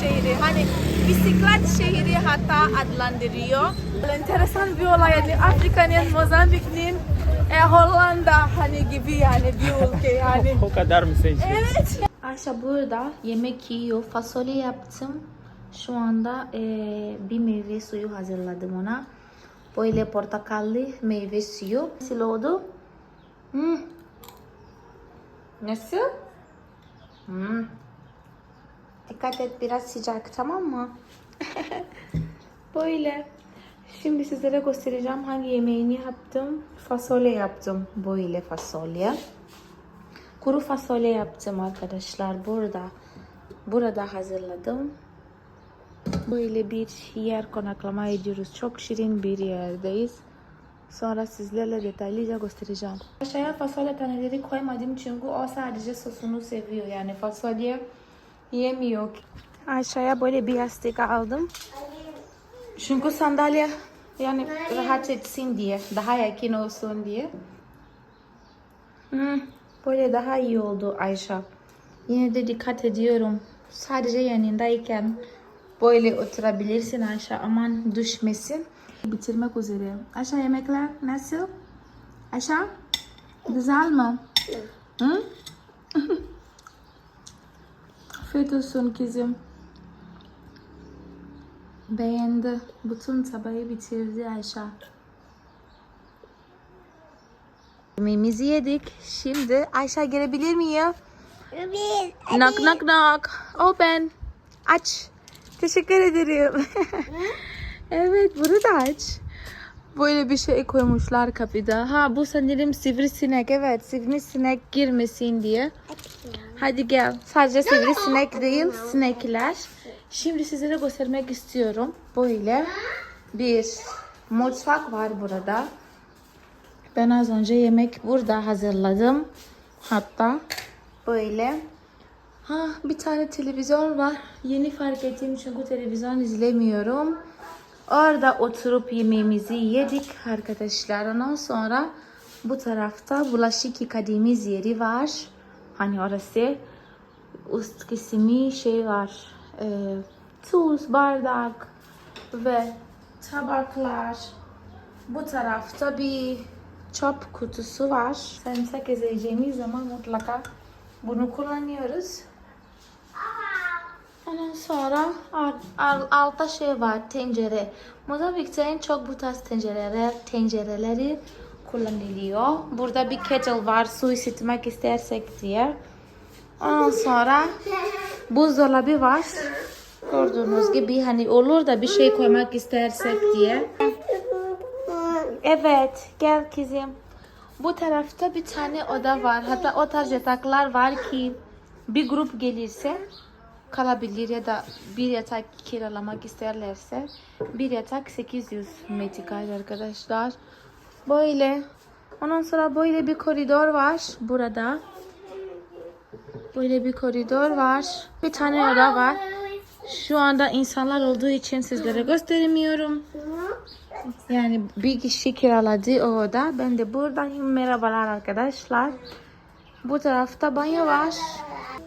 şehri. Hani bisiklet şehri hatta adlandırıyor. Enteresan bir olay yani Afrika'nın, Mozambik'in, e, Hollanda hani gibi yani bir ülke yani. O kadar mı şey? Evet. Ayşe burada yemek yiyor. Fasulye yaptım. Şu anda eee, bir meyve suyu hazırladım ona. Böyle portakallı meyve suyu. Nasıl oldu? Hmm. Nasıl? Hmm. Dikkat et biraz sıcak tamam mı? Böyle. Şimdi sizlere göstereceğim hangi yemeğini yaptım. Fasulye yaptım. Böyle fasulye. Kuru fasulye yaptım arkadaşlar burada. Burada hazırladım. Böyle bir yer konaklama ediyoruz. Çok şirin bir yerdeyiz. Sonra sizlerle detaylıca göstereceğim. Aşağıya fasulye taneleri koymadım çünkü o sadece sosunu seviyor. Yani fasulye yemiyor. Aşağıya böyle bir yastık aldım. Çünkü sandalye yani rahat etsin diye, daha yakın olsun diye. Hmm, böyle daha iyi oldu Ayşe. Yine de dikkat ediyorum. Sadece yanındayken böyle oturabilirsin Ayşe. Aman düşmesin. Bitirmek üzere. Ayşe yemekler nasıl? Ayşe? Güzel mi? Hı? Afiyet olsun kızım. Beğendi. Bütün tabağı bitirdi Ayşe. Yemeğimizi yedik. Şimdi Ayşe gelebilir miyim? Bir. Knock knock knock. Open. Aç. Teşekkür ederim. evet bunu da aç. Böyle bir şey koymuşlar kapıda. Ha bu sanırım sivrisinek. Evet sivrisinek girmesin diye. Hadi gel. Sadece sivrisinek değil sinekler. Şimdi sizlere göstermek istiyorum. Böyle bir mutfak var burada. Ben az önce yemek burada hazırladım. Hatta böyle. Ha bir tane televizyon var. Yeni fark ettim çünkü televizyon izlemiyorum. Orada oturup yemeğimizi yedik arkadaşlar. Ondan sonra bu tarafta bulaşık yıkadığımız yeri var. Hani orası üst kısmı şey var. E, tuz, bardak ve tabaklar. Bu tarafta bir çöp kutusu var. Sarımsak ezeceğimiz zaman mutlaka bunu kullanıyoruz. Ondan sonra al- al- altta şey var tencere. Mozambik'te en çok bu tarz tencereler, tencereleri kullanılıyor. Burada bir kettle var su ısıtmak istersek diye. Ondan sonra buzdolabı var. Gördüğünüz gibi hani olur da bir şey koymak istersek diye. Evet, gel kızım. Bu tarafta bir tane oda var. Hatta o tarz yataklar var ki bir grup gelirse kalabilir ya da bir yatak kiralamak isterlerse bir yatak 800 metrekare arkadaşlar. Böyle. Ondan sonra böyle bir koridor var burada. Böyle bir koridor var. Bir tane oda var. Şu anda insanlar olduğu için sizlere gösteremiyorum. Yani bir kişi kiraladı o oda. Ben de buradayım. Merhabalar arkadaşlar. Bu tarafta banyo var.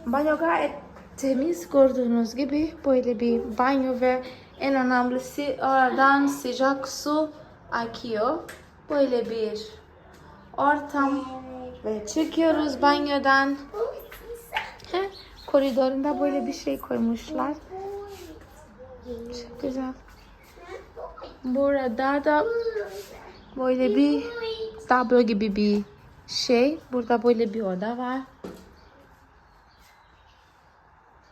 Banyo gayet temiz gördüğünüz gibi. Böyle bir banyo ve en önemlisi oradan sıcak su akıyor. Böyle bir ortam. Ve çıkıyoruz banyodan. Koridorunda böyle bir şey koymuşlar. Çok güzel. Burada da böyle bir tablo gibi bir şey. Burada böyle bir oda var.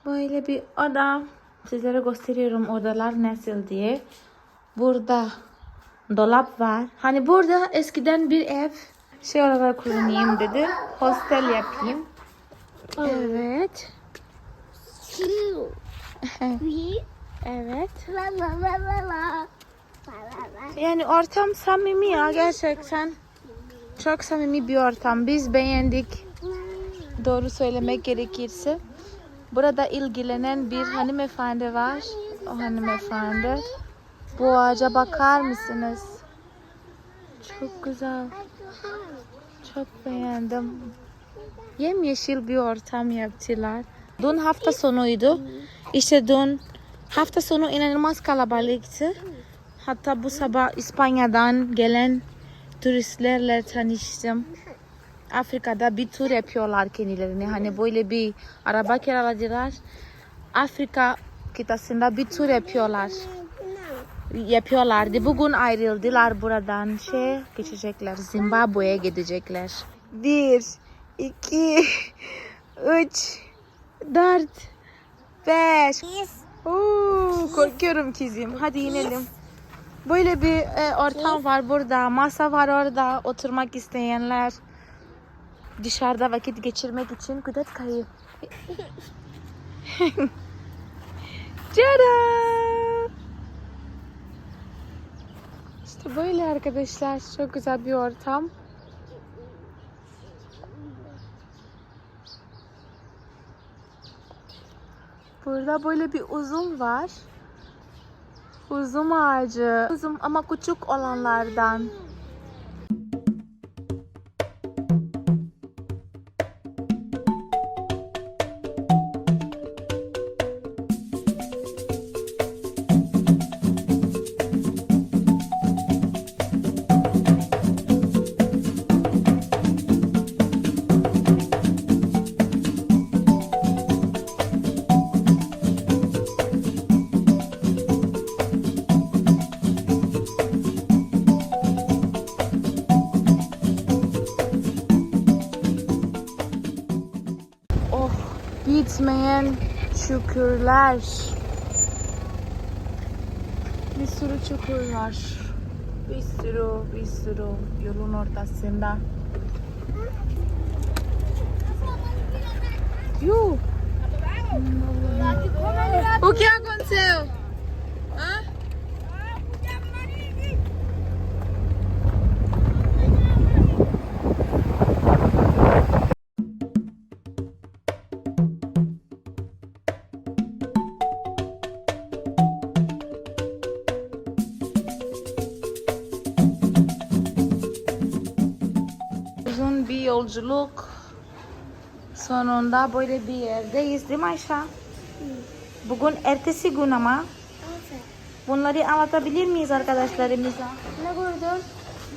Böyle bir oda. Sizlere gösteriyorum odalar nasıl diye. Burada dolap var. Hani burada eskiden bir ev şey olarak kullanayım dedi. Hostel yapayım. Evet. Evet. Yani ortam samimi ya gerçekten. Çok samimi bir ortam. Biz beğendik. Doğru söylemek gerekirse. Burada ilgilenen bir hanımefendi var. O hanımefendi. Bu ağaca bakar mısınız? Çok güzel. Çok beğendim. Yemyeşil bir ortam yaptılar. Dün hafta sonuydu. İşte dün Hafta sonu inanılmaz kalabalıktı. Hatta bu sabah İspanya'dan gelen turistlerle tanıştım. Afrika'da bir tur yapıyorlar kendilerini. Hani böyle bir araba kiraladılar. Afrika kıtasında bir tur yapıyorlar. Yapıyorlardı. Bugün ayrıldılar buradan. Şey geçecekler. Zimbabwe'ye gidecekler. Bir, iki, üç, dört, beş. Oo, korkuyorum kızım. Hadi inelim. Böyle bir e, ortam var burada. Masa var orada. Oturmak isteyenler. Dışarıda vakit geçirmek için kudat kayı. Tada! İşte böyle arkadaşlar. Çok güzel bir ortam. Burada böyle bir uzun var. Uzun ağacı. Uzun ama küçük olanlardan. Bitmeyen çukurlar. Bir sürü çukur var. Bir sürü, bir sürü yolun ortasında. Yuh! O que aconteceu? Yolculuk sonunda böyle bir yerdeyiz değil mi Ayşe? Bugün ertesi gün ama bunları anlatabilir miyiz arkadaşlarımıza? Ne gördün?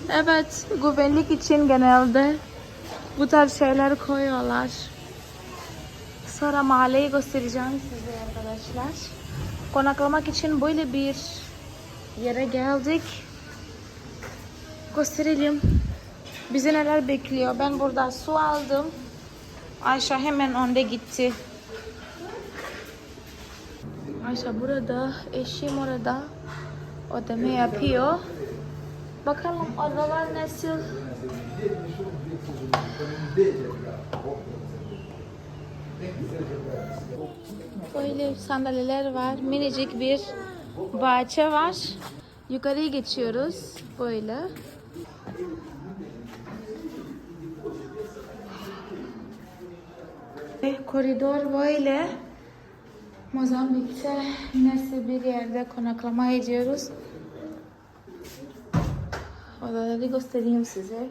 Evet, güvenlik için genelde bu tarz şeyler koyuyorlar. Sonra mahalleyi göstereceğim size arkadaşlar. Konaklamak için böyle bir yere geldik. Gösterelim. Bizi neler bekliyor? Ben burada su aldım. Ayşe hemen önde gitti. Ayşe burada, eşim orada. Ödeme yapıyor. Bakalım odalar nasıl? Böyle sandalyeler var. Minicik bir bahçe var. Yukarıya geçiyoruz. Böyle. Koridor böyle. Mozambik'te nasıl bir yerde konaklama ediyoruz. Odaları göstereyim size.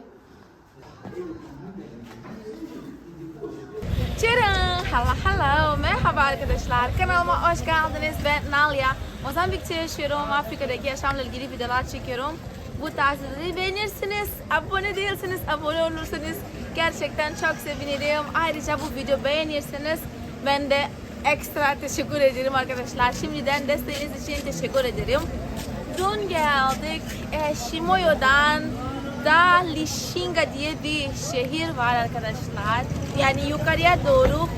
Tcharam! Hello hello! Merhaba arkadaşlar. Kanalıma hoş geldiniz. Ben Nalia. Mozambik'te yaşıyorum. Afrika'daki yaşamla ilgili videolar çekiyorum. Bu tarzları beğenirsiniz. Abone değilseniz abone olursanız gerçekten çok sevinirim. Ayrıca bu video beğenirseniz ben de ekstra teşekkür ederim arkadaşlar. Şimdiden desteğiniz için teşekkür ederim. Dün geldik e, Shimoyo'dan da Lishinga diye bir şehir var arkadaşlar. Yani yukarıya doğru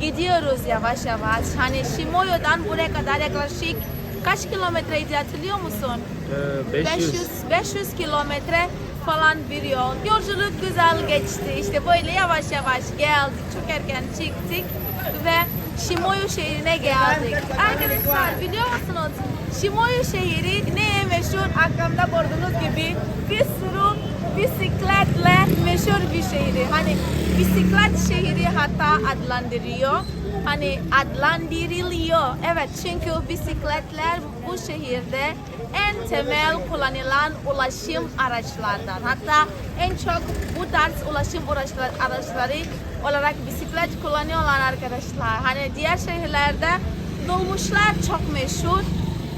gidiyoruz yavaş yavaş. Hani Shimoyo'dan buraya kadar yaklaşık kaç kilometreydi hatırlıyor musun? Ee, 500. 500, 500 kilometre falan bir yol. Yolculuk güzel geçti. İşte böyle yavaş yavaş geldik. Çok erken çıktık ve Shimoyu şehrine geldik. Arkadaşlar biliyor musunuz? Shimoyu şehri neye meşhur? Arkamda gördüğünüz gibi bir sürü bisikletle meşhur bir şehri. Hani bisiklet şehri hatta adlandırıyor. Hani adlandırılıyor. Evet çünkü bisikletler bu şehirde en temel kullanılan ulaşım araçlardan. Hatta en çok bu tarz ulaşım araçları, olarak bisiklet kullanıyorlar arkadaşlar. Hani diğer şehirlerde dolmuşlar çok meşhur.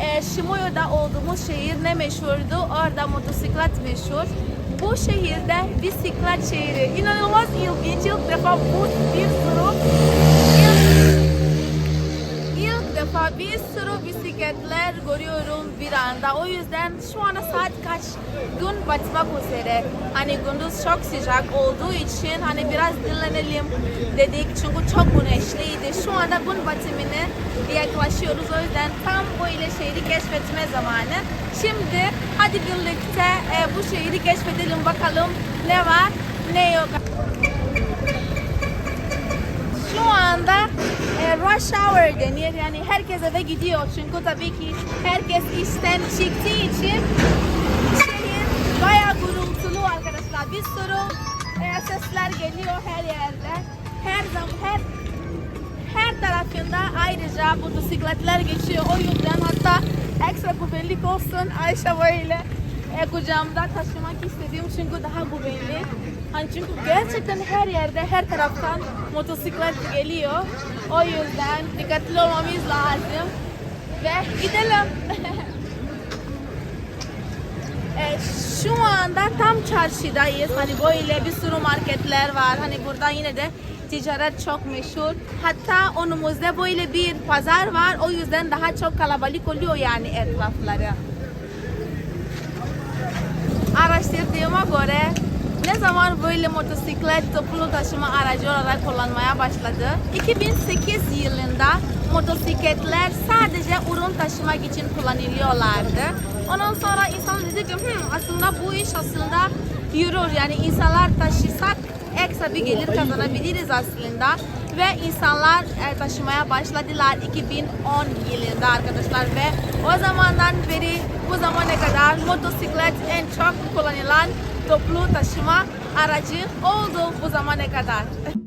E, Şimoyo'da olduğumuz şehir ne meşhurdu? Orada motosiklet meşhur. Bu şehirde bisiklet şehri. İnanılmaz ilginç. İlk defa bu bir sürü defa bir sürü bisikletler görüyorum bir anda. O yüzden şu anda saat kaç? Gün batmak üzere. Hani gündüz çok sıcak olduğu için hani biraz dinlenelim dedik. Çünkü çok güneşliydi. Şu anda gün batımını yaklaşıyoruz. O yüzden tam böyle şehri keşfetme zamanı. Şimdi hadi birlikte e, bu şehri keşfedelim bakalım ne var ne yok. Şu anda rush hour denir. Yani herkes eve gidiyor. Çünkü tabii ki herkes işten çıktığı için şehir bayağı gürültülü arkadaşlar. Bir sürü e, sesler geliyor her yerde. Her zaman her her tarafında ayrıca motosikletler geçiyor. O yüzden hatta ekstra güvenlik olsun Ayşe böyle e, kucağımda taşımak istedim çünkü daha güvenli. Hani çünkü gerçekten her yerde her taraftan motosiklet geliyor. O yüzden dikkatli olmamız lazım. Ve gidelim. E, şu anda tam çarşıdayız. Hani böyle bir sürü marketler var. Hani burada yine de ticaret çok meşhur. Hatta önümüzde böyle bir pazar var. O yüzden daha çok kalabalık oluyor yani etrafları. Araştırdığıma göre ne zaman böyle motosiklet toplu taşıma aracı olarak kullanmaya başladı? 2008 yılında motosikletler sadece ürün taşımak için kullanılıyorlardı. Ondan sonra insan dedi ki "Hmm, aslında bu iş aslında yürür yani insanlar taşısak ekstra bir gelir kazanabiliriz aslında ve insanlar e, taşımaya başladılar 2010 yılında arkadaşlar ve o zamandan beri bu zamana kadar motosiklet en çok kullanılan toplu taşıma aracı oldu bu zamana kadar.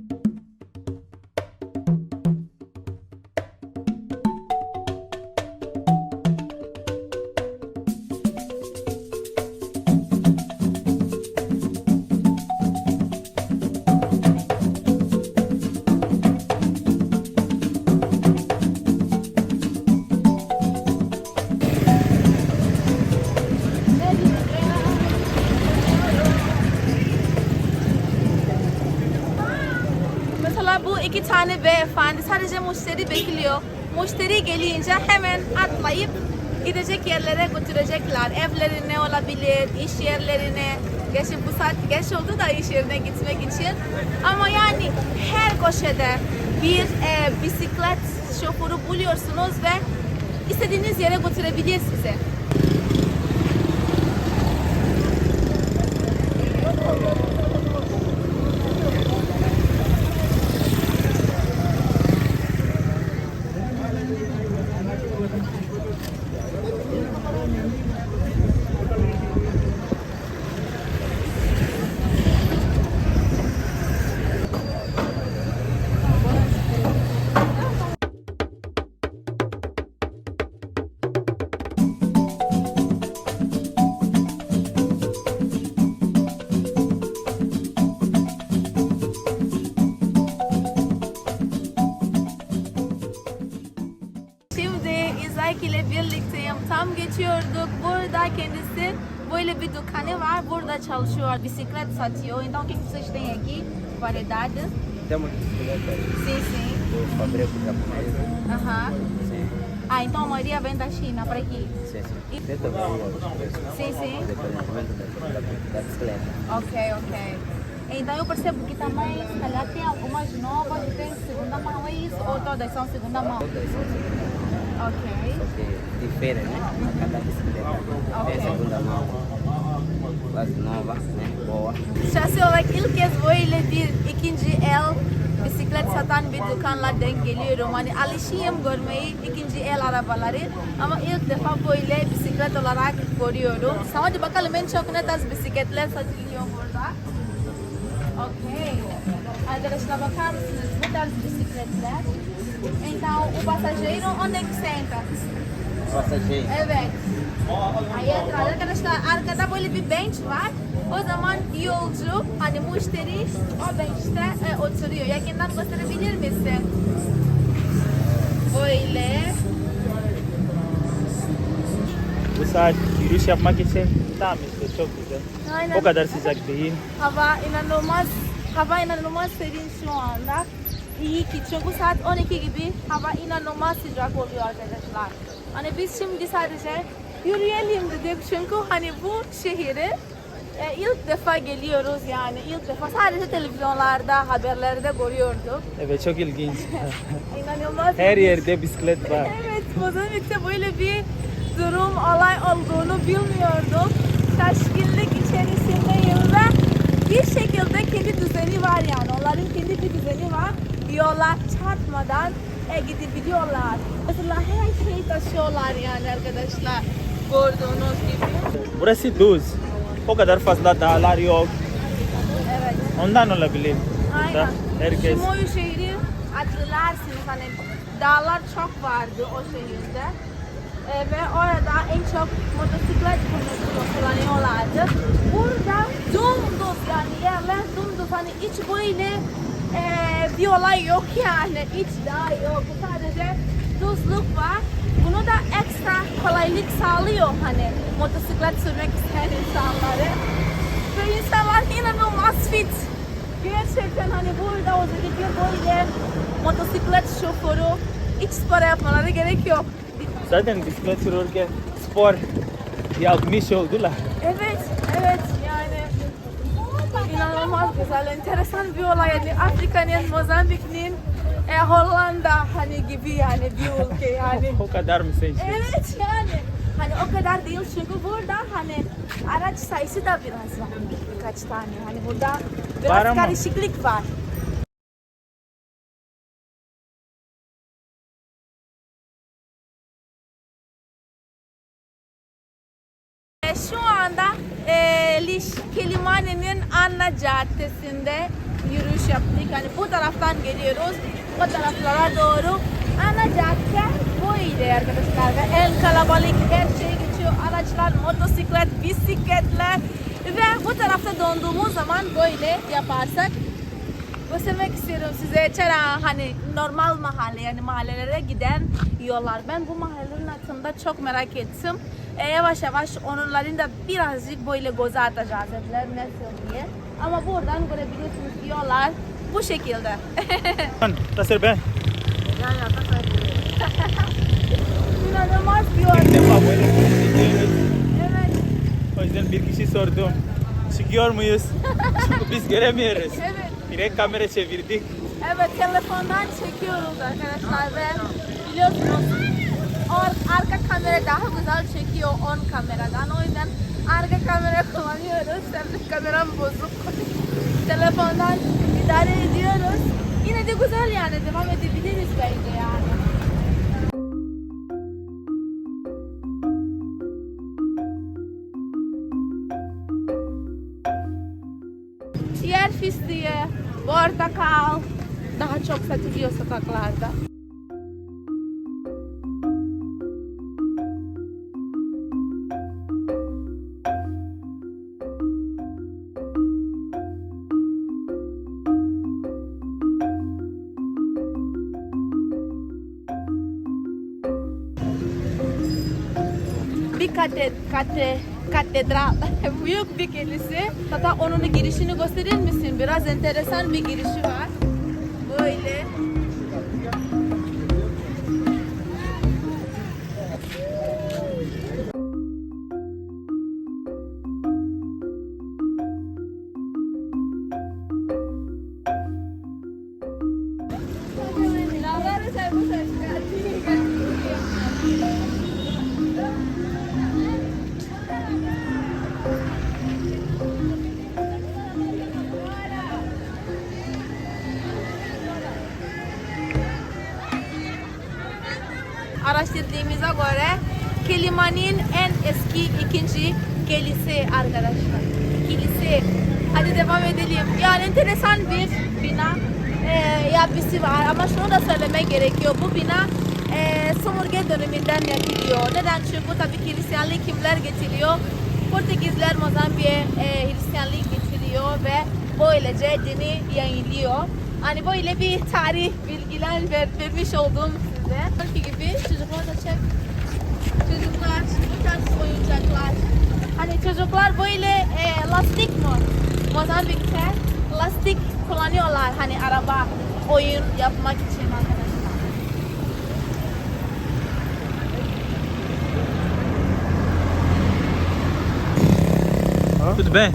İki tane beyefendi sadece müşteri bekliyor. Müşteri gelince hemen atlayıp gidecek yerlere götürecekler. Evlerine olabilir, iş yerlerine. Gerçi bu saat geç oldu da iş yerine gitmek için. Ama yani her köşede bir e, bisiklet şoförü buluyorsunuz ve istediğiniz yere götürebilir sizi. Çalışıyor. Bisiklet satıyor. Então o que que vocês têm aqui? Variedades? Temos bicicletas Sim, sim. do fabrico japonês. Aham. Sim, Ah, então a maioria vem da China para aqui. sim, sim. Varia os preços, Sim, sim. independentemente da, da, bicicleta. Ok, ok. Então eu percebo que também, se calhar, tem algumas novas e tem segunda mão, é isso? Ou todas são segunda mão? Todas são segunda Ok. Só que difere, né? A cada bicicleta. Tem segunda mão, quase nova, né? Boa. Şahsi olarak ilk kez böyle bir ikinci el bisiklet satan bir dükkanla denk geliyorum. Hani alışığım görmeyi ikinci el arabaları ama ilk defa böyle bisiklet olarak görüyorum. Hadi bakalım en çok ne tarz bisikletler satılıyor burada. Okey. Arkadaşlar bakar mısınız bu tarz bisikletler? Então o passageiro onde é que senta? Passageiro. Evet. Atrás arkadaşlar arkada böyle bir bench var. O zaman yolcu hani müşteri o bench'te e, oturuyor. Yakından gösterebilir misin? Böyle. Bu saat yürüyüş yapmak için tam işte çok güzel. Aynen. O kadar sıcak değil. Hava inanılmaz, hava inanılmaz serin şu anda. İyi ki çünkü saat 12 gibi hava inanılmaz sıcak oluyor arkadaşlar. Hani biz şimdi sadece yürüyelim dedik çünkü hani bu şehire e, ilk defa geliyoruz yani ilk defa sadece televizyonlarda haberlerde görüyorduk. Evet çok ilginç. İnanılmaz. Her yerde bisiklet var. Evet, Mozambik'te böyle bir durum, olay olduğunu bilmiyordum. Şaşkınlık içerisindeyim ve bir şekilde kendi düzeni var yani. Onların kendi bir düzeni var. Yola çarpmadan e, gidebiliyorlar. Mesela her şeyi taşıyorlar yani arkadaşlar. Gördüğünüz gibi. Burası düz. O kadar fazla dağlar yok. Evet. Ondan olabilir. Aynen. Da herkes Şimoyu şehri hatırlarsınız hani dağlar çok vardı o şehirde. Ee, ve orada en çok motosiklet kullan- kullanıyorlardı. Burada dümdüz yani yerler dümdüz hani hiç böyle e, bir olay yok yani hiç dağ yok sadece düzlük var. Bunu da ekstra kolaylık sağlıyor hani motosiklet sürmek isteyen insanları. Ve insanlar inanılmaz fit. Gerçekten hani burada özellikle böyle motosiklet şoförü hiç spor yapmaları gerek yok. zaten bisiklet sürerken spor yapmış oldular. Evet, evet yani inanılmaz güzel, enteresan bir olay. Yani Afrika'nın, Mozambik'in, e, Hollanda hani gibi yani bir ülke yani. O kadar mı sence? Evet yani. Hani o kadar değil çünkü burada hani araç sayısı da biraz var. Birkaç tane. Hani burada biraz Var karışıklık var. E, Şu anda e, Liş Kilimani'nin ana caddesinde yürüyüş yaptık. Hani bu taraftan geliyoruz. O taraflara doğru. Ana cadde böyle arkadaşlar. Ve en kalabalık her şey geçiyor. Araçlar, motosiklet, bisikletler. Ve bu tarafta döndüğümüz zaman böyle yaparsak göstermek istiyorum size Çera hani normal mahalle yani mahallelere giden yollar. Ben bu mahallenin hakkında çok merak ettim. E, yavaş yavaş onların da birazcık böyle göze atacağız dediler nasıl diye. Ama buradan görebiliyorsunuz yollar bu şekilde. Nasıl ben? İnanılmaz bir yol. İlk defa böyle. Evet, O yüzden bir kişi sordum. Çıkıyor muyuz? Çünkü biz göremiyoruz. evet. Direkt kamera çevirdik. Evet telefondan çekiyoruz arkadaşlar ve biliyorsunuz or- arka kamera daha güzel çekiyor on kameradan. O yüzden arka kamera kullanıyoruz. Tabii kameram bozuk. Telefondan idare ediyoruz. Yine de güzel yani devam edebiliriz bence yani. Yer fıstığı, portakal daha çok satılıyor sokaklarda. Bir kate, kate, katedral, büyük bir kilise. Hatta onun girişini gösterir misin? Biraz enteresan bir girişi var. Böyle. Araştırdığımıza göre Kilimani'nin en eski ikinci kilise arkadaşlar. Kilise. Hadi devam edelim. Yani enteresan bir bina e, yapısı var ama şunu da söylemek gerekiyor. Bu bina e, sömürge döneminden yapılıyor. Neden? Çünkü tabii ki Hristiyanlık kimler getiriyor? Portekizler Mozambik'e e, Hristiyanlık getiriyor ve böylece dini yayınlıyor. Hani böyle bir tarih bilgiler ver, vermiş oldum size. Belki gibi çocuklar da. Çocuklar bu tarz oyuncaklar. Hani çocuklar böyle e, lastik mi? Mozambik'te lastik kullanıyorlar hani araba oyun yapmak için arkadaşlar. Tudo bem?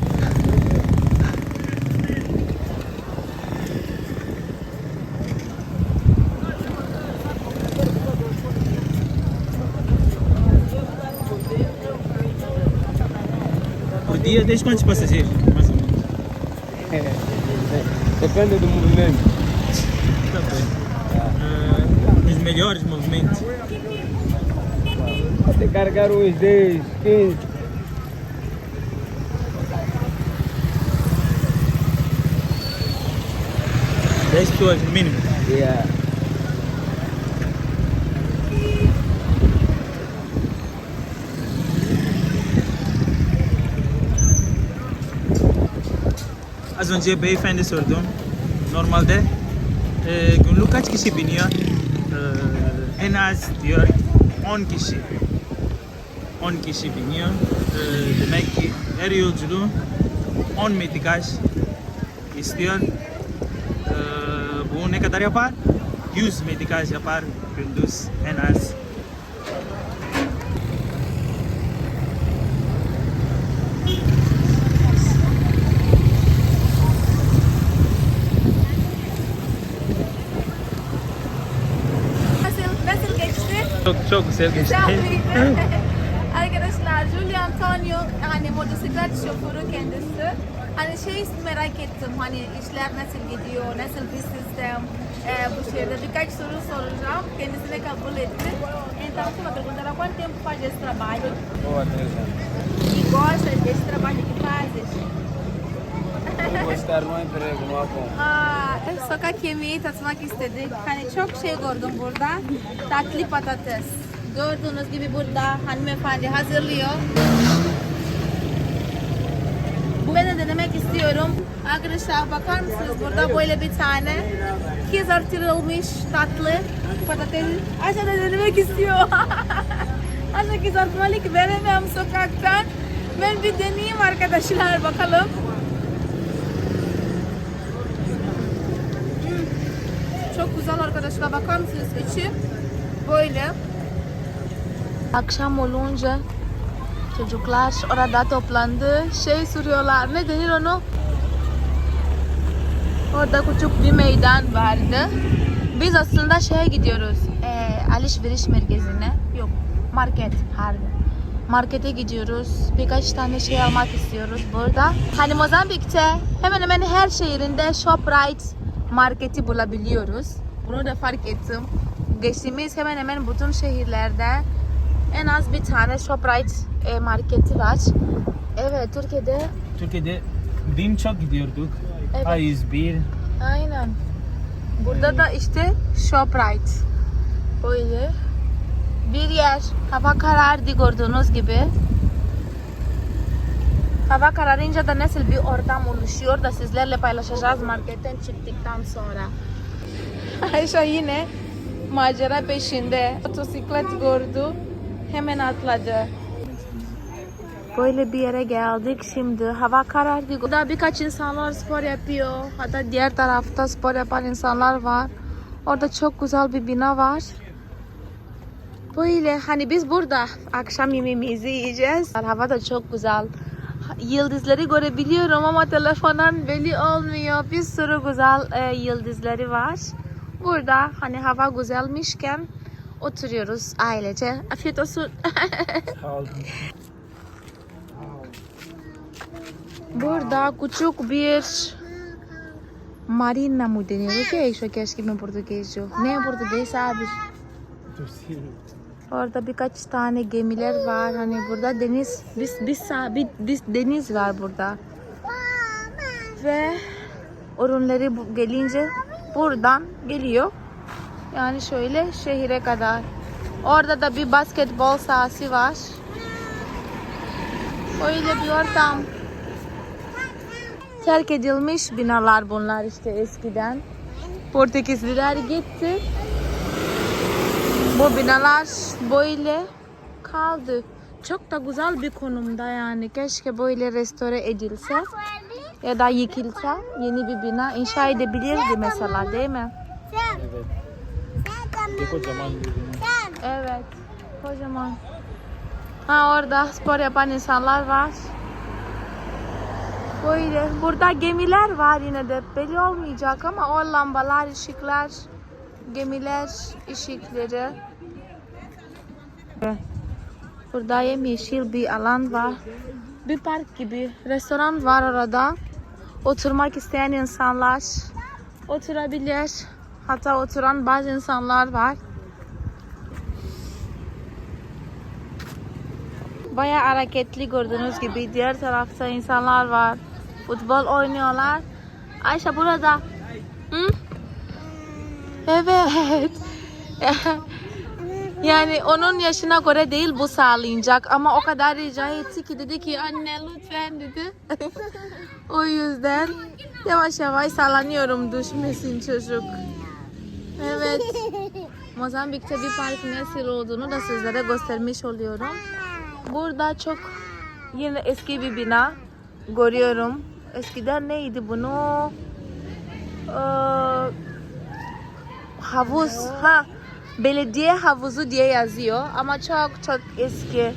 Dia, desde quantos passageiros? Mais ou menos. Depende do movimento. Tá bem. Ah, os melhores movimentos. Até carregar uns 10, 15. dez pessoas, no mínimo. Yeah. Önce beyefendi sordum. Normalde e, günlük kaç kişi biniyor? E, en az diyor 10 kişi. 10 kişi biniyor. E, demek ki her yolculuğu 10 metrikaj istiyor. E, bu ne kadar yapar? 100 metrikaj yapar gündüz en az. Nasıl, nasıl geçti? Çok çok. Güzel. Arkadaşlar Julio Antonio hani motosiklet şoförü kendisi. Hani şey merak ettim hani işler nasıl gidiyor, nasıl bir sistem e, bu şehirde birkaç soru soracağım. Kendisine kabul etti. Então, você vai perguntar há quanto tempo faz esse trabalho? Boa, anos. E gosta desse trabalho que fazes? Emprego, não há como. Aa, sokak yemeği tatmak istedik. Hani çok şey gördüm burada. Tatlı patates. Gördüğünüz gibi burada hanımefendi hazırlıyor. Bu ben de denemek istiyorum. Arkadaşlar bakar mısınız burada böyle bir tane kızartılmış tatlı patates. Aşağıda denemek istiyor. Aşağı kızartmalık veremem sokaktan. Ben bir deneyeyim arkadaşlar bakalım. Çok güzel arkadaşlar bakar mısınız içi böyle. Akşam olunca çocuklar orada toplandı. Şey sürüyorlar. Ne denir onu? Orada küçük bir meydan vardı. Biz aslında şeye gidiyoruz. Ee, alışveriş merkezine. Yok. Market. Pardon. Markete gidiyoruz. Birkaç tane şey almak istiyoruz burada. Hani Mozambik'te hemen hemen her şehrinde Shoprite marketi bulabiliyoruz. Bunu da fark ettim. Geçtiğimiz hemen hemen bütün şehirlerde en az bir tane Shoprite e, marketi var. Evet Türkiye'de Türkiye'de BİM çok gidiyorduk. Evet. A101. aynen. Burada da işte Shoprite. Böyle bir yer. Hava karardı gördüğünüz gibi. Hava kararınca da nasıl bir ortam oluşuyor da sizlerle paylaşacağız marketten çıktıktan sonra. Ayşe yine macera peşinde. Motosiklet gördü. Hemen atladı. Böyle bir yere geldik şimdi. Hava karardı. Burada birkaç insanlar spor yapıyor. Hatta diğer tarafta spor yapan insanlar var. Orada çok güzel bir bina var. Böyle hani biz burada akşam yemeğimizi yiyeceğiz. Hava da çok güzel. Yıldızları görebiliyorum ama telefondan belli olmuyor. Bir sürü güzel e, yıldızları var. Burada hani hava güzelmişken oturuyoruz ailece. Afiyet olsun. Burada küçük bir marina mı deniyor? Acho que meu português yok. Ne português sabes? Orada birkaç tane gemiler var. Hani burada deniz, biz, biz, bir, biz deniz var burada. Ve ürünleri gelince buradan geliyor. Yani şöyle şehire kadar. Orada da bir basketbol sahası var. Öyle bir ortam. Terk edilmiş binalar bunlar işte eskiden. Portekizliler gitti. Bu binalar böyle kaldı. Çok da güzel bir konumda yani. Keşke böyle restore edilse ya da yıkılsa yeni bir bina inşa edebilirdi mesela değil mi? Evet. Bir kocaman bir bina. Evet. Kocaman. Ha orada spor yapan insanlar var. Böyle. Burada gemiler var yine de belli olmayacak ama o lambalar, ışıklar, gemiler, ışıkları. Burada yemyeşil bir alan var. Bir park gibi. Restoran var orada. Oturmak isteyen insanlar oturabilir. Hatta oturan bazı insanlar var. Bayağı hareketli gördüğünüz gibi. Diğer tarafta insanlar var. Futbol oynuyorlar. Ayşe burada. Hı? Evet. yani onun yaşına göre değil bu sağlayacak ama o kadar rica etti ki dedi ki anne lütfen dedi. o yüzden yavaş yavaş sallanıyorum düşmesin çocuk. Evet. Mozambik'te bir park nasıl olduğunu da sizlere göstermiş oluyorum. Burada çok yine eski bir bina görüyorum. Eskiden neydi bunu? Ee, havuz. Ha, belediye havuzu diye yazıyor ama çok çok eski.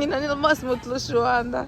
İnanılmaz mutlu şu anda.